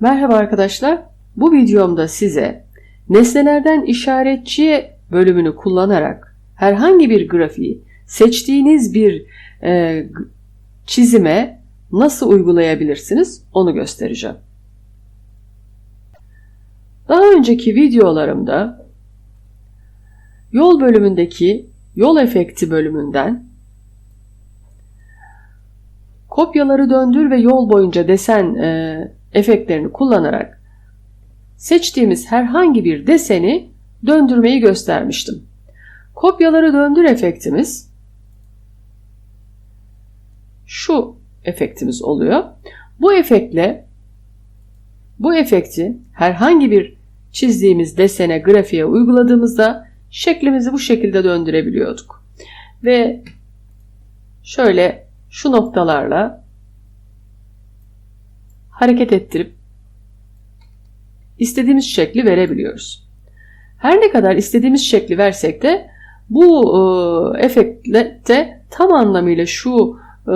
Merhaba arkadaşlar. Bu videomda size nesnelerden işaretçiye bölümünü kullanarak herhangi bir grafiği seçtiğiniz bir e, çizime nasıl uygulayabilirsiniz onu göstereceğim. Daha önceki videolarımda yol bölümündeki yol efekti bölümünden kopyaları döndür ve yol boyunca desen e, efektlerini kullanarak seçtiğimiz herhangi bir deseni döndürmeyi göstermiştim. Kopyaları döndür efektimiz şu efektimiz oluyor. Bu efektle bu efekti herhangi bir çizdiğimiz desene, grafiğe uyguladığımızda şeklimizi bu şekilde döndürebiliyorduk. Ve şöyle şu noktalarla hareket ettirip istediğimiz şekli verebiliyoruz. Her ne kadar istediğimiz şekli versek de bu e, efektte tam anlamıyla şu e,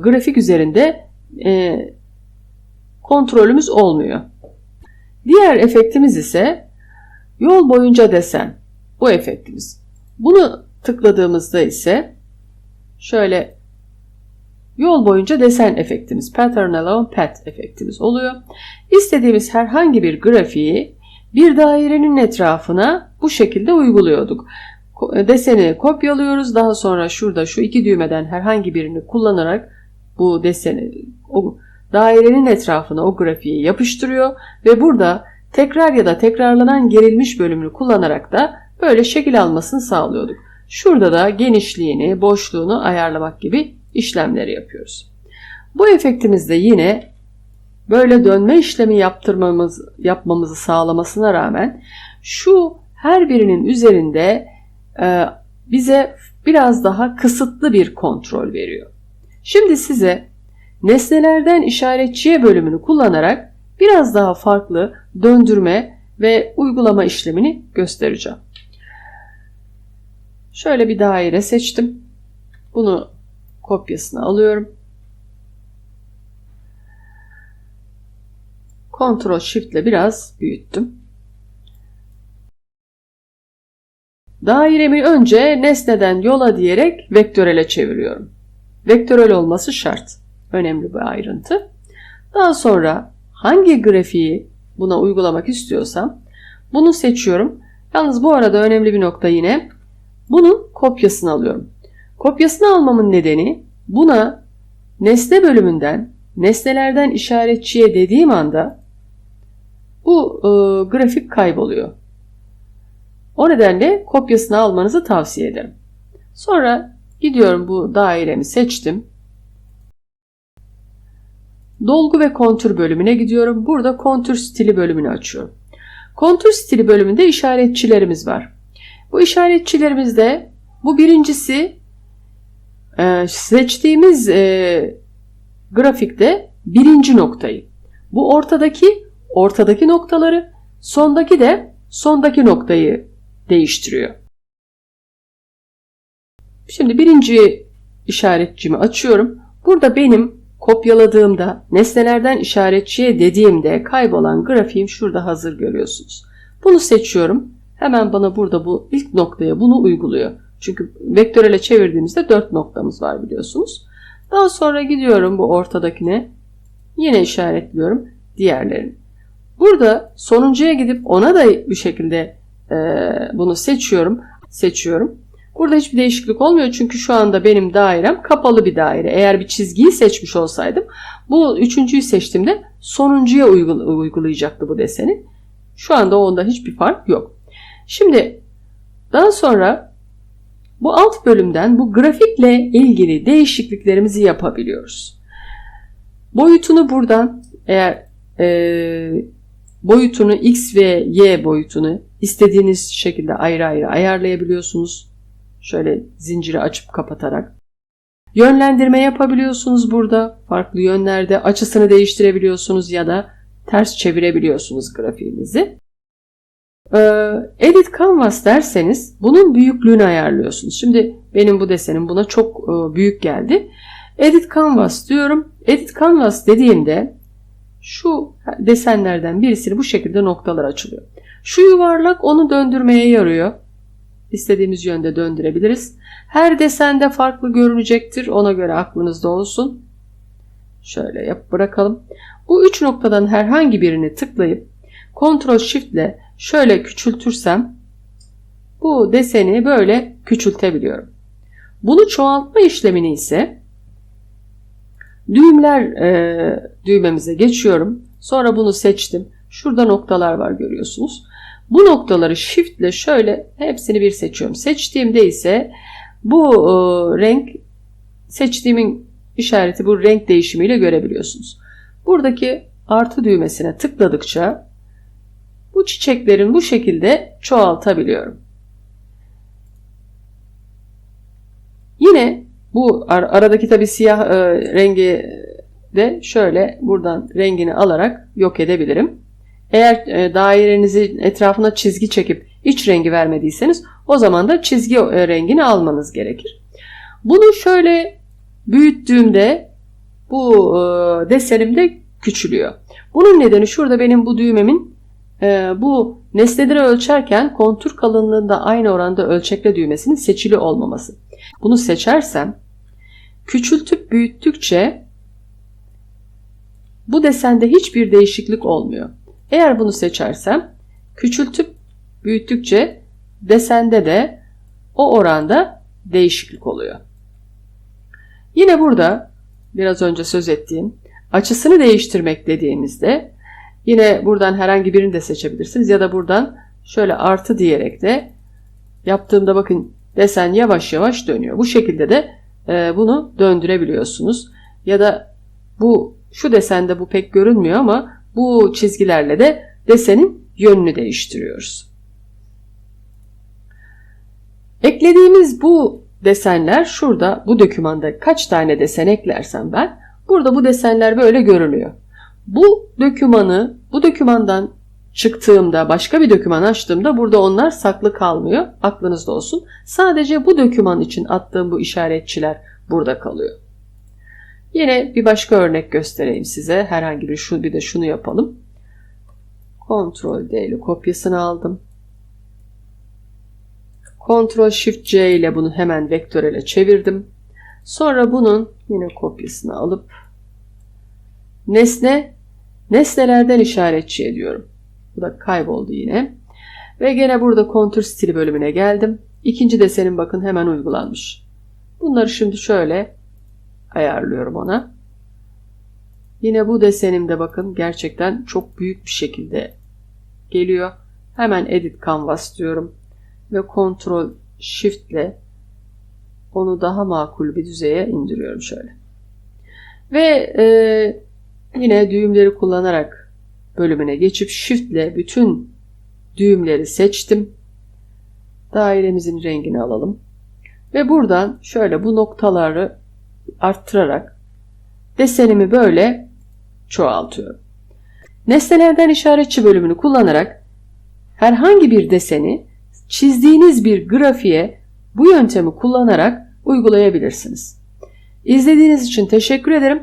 grafik üzerinde e, kontrolümüz olmuyor. Diğer efektimiz ise yol boyunca desen. Bu efektimiz. Bunu tıkladığımızda ise şöyle yol boyunca desen efektimiz, pattern along path efektimiz oluyor. İstediğimiz herhangi bir grafiği bir dairenin etrafına bu şekilde uyguluyorduk. Ko- Deseni kopyalıyoruz. Daha sonra şurada şu iki düğmeden herhangi birini kullanarak bu deseni o dairenin etrafına o grafiği yapıştırıyor ve burada tekrar ya da tekrarlanan gerilmiş bölümünü kullanarak da böyle şekil almasını sağlıyorduk. Şurada da genişliğini, boşluğunu ayarlamak gibi işlemleri yapıyoruz. Bu efektimizde yine böyle dönme işlemi yaptırmamız, yapmamızı sağlamasına rağmen şu her birinin üzerinde e, bize biraz daha kısıtlı bir kontrol veriyor. Şimdi size nesnelerden işaretçiye bölümünü kullanarak biraz daha farklı döndürme ve uygulama işlemini göstereceğim. Şöyle bir daire seçtim. Bunu kopyasını alıyorum. Ctrl Shift ile biraz büyüttüm. Dairemi önce nesneden yola diyerek vektörele çeviriyorum. Vektörel olması şart. Önemli bir ayrıntı. Daha sonra hangi grafiği buna uygulamak istiyorsam bunu seçiyorum. Yalnız bu arada önemli bir nokta yine bunun kopyasını alıyorum. Kopyasını almamın nedeni buna nesne bölümünden nesnelerden işaretçiye dediğim anda bu e, grafik kayboluyor. O nedenle kopyasını almanızı tavsiye ederim. Sonra gidiyorum bu dairemi seçtim. Dolgu ve kontür bölümüne gidiyorum. Burada kontür stili bölümünü açıyorum. Kontür stili bölümünde işaretçilerimiz var. Bu işaretçilerimizde bu birincisi e, seçtiğimiz e, grafikte birinci noktayı. Bu ortadaki ortadaki noktaları, sondaki de sondaki noktayı değiştiriyor. Şimdi birinci işaretçimi açıyorum. Burada benim kopyaladığımda nesnelerden işaretçiye dediğimde kaybolan grafiğim şurada hazır görüyorsunuz. Bunu seçiyorum. Hemen bana burada bu ilk noktaya bunu uyguluyor. Çünkü vektörele çevirdiğimizde dört noktamız var biliyorsunuz. Daha sonra gidiyorum bu ortadakine. Yine işaretliyorum diğerlerini. Burada sonuncuya gidip ona da bir şekilde e, bunu seçiyorum. Seçiyorum. Burada hiçbir değişiklik olmuyor çünkü şu anda benim dairem kapalı bir daire. Eğer bir çizgiyi seçmiş olsaydım bu üçüncüyü seçtiğimde sonuncuya uygul- uygulayacaktı bu deseni. Şu anda onda hiçbir fark yok. Şimdi daha sonra bu alt bölümden bu grafikle ilgili değişikliklerimizi yapabiliyoruz. Boyutunu buradan eğer e, boyutunu x ve y boyutunu istediğiniz şekilde ayrı ayrı ayarlayabiliyorsunuz. Şöyle zinciri açıp kapatarak. Yönlendirme yapabiliyorsunuz burada. Farklı yönlerde açısını değiştirebiliyorsunuz ya da ters çevirebiliyorsunuz grafiğinizi. Ee, Edit Canvas derseniz bunun büyüklüğünü ayarlıyorsunuz. Şimdi benim bu desenim buna çok e, büyük geldi. Edit Canvas diyorum. Edit Canvas dediğimde şu desenlerden birisini bu şekilde noktalar açılıyor. Şu yuvarlak onu döndürmeye yarıyor. İstediğimiz yönde döndürebiliriz. Her desende farklı görünecektir. Ona göre aklınızda olsun. Şöyle yap bırakalım. Bu üç noktadan herhangi birini tıklayıp Ctrl Shift ile şöyle küçültürsem bu deseni böyle küçültebiliyorum. Bunu çoğaltma işlemini ise düğümler e, düğmemize geçiyorum. Sonra bunu seçtim. Şurada noktalar var görüyorsunuz. Bu noktaları shift ile şöyle hepsini bir seçiyorum. Seçtiğimde ise bu e, renk seçtiğimin işareti bu renk değişimiyle görebiliyorsunuz. Buradaki artı düğmesine tıkladıkça bu çiçeklerin bu şekilde çoğaltabiliyorum. Yine bu ar aradaki tabi siyah e, rengi de şöyle buradan rengini alarak yok edebilirim. Eğer e, dairenizin etrafına çizgi çekip iç rengi vermediyseniz o zaman da çizgi e, rengini almanız gerekir. Bunu şöyle büyüttüğümde bu e, desenim de küçülüyor. Bunun nedeni şurada benim bu düğmemin bu nesneleri ölçerken kontur kalınlığında aynı oranda ölçekle düğmesinin seçili olmaması. Bunu seçersem küçültüp büyüttükçe bu desende hiçbir değişiklik olmuyor. Eğer bunu seçersem küçültüp büyüttükçe desende de o oranda değişiklik oluyor. Yine burada biraz önce söz ettiğim açısını değiştirmek dediğimizde yine buradan herhangi birini de seçebilirsiniz ya da buradan şöyle artı diyerek de yaptığımda bakın desen yavaş yavaş dönüyor. Bu şekilde de e, bunu döndürebiliyorsunuz. Ya da bu şu desende bu pek görünmüyor ama bu çizgilerle de desenin yönünü değiştiriyoruz. Eklediğimiz bu desenler şurada bu dokümanda kaç tane desen eklersem ben burada bu desenler böyle görünüyor. Bu dokümanı bu dokümandan çıktığımda başka bir doküman açtığımda burada onlar saklı kalmıyor. Aklınızda olsun. Sadece bu doküman için attığım bu işaretçiler burada kalıyor. Yine bir başka örnek göstereyim size. Herhangi bir şu bir de şunu yapalım. Ctrl D ile kopyasını aldım. Ctrl Shift C ile bunu hemen vektörele çevirdim. Sonra bunun yine kopyasını alıp nesne nesnelerden işaretçi ediyorum. Bu da kayboldu yine. Ve gene burada kontur stili bölümüne geldim. İkinci desenin bakın hemen uygulanmış. Bunları şimdi şöyle ayarlıyorum ona. Yine bu desenimde bakın gerçekten çok büyük bir şekilde geliyor. Hemen Edit Canvas diyorum. Ve Ctrl Shift ile onu daha makul bir düzeye indiriyorum şöyle. Ve e, yine düğümleri kullanarak bölümüne geçip Shift ile bütün düğümleri seçtim. Dairemizin rengini alalım. Ve buradan şöyle bu noktaları arttırarak desenimi böyle çoğaltıyorum. Nesnelerden işaretçi bölümünü kullanarak herhangi bir deseni çizdiğiniz bir grafiğe bu yöntemi kullanarak uygulayabilirsiniz. İzlediğiniz için teşekkür ederim.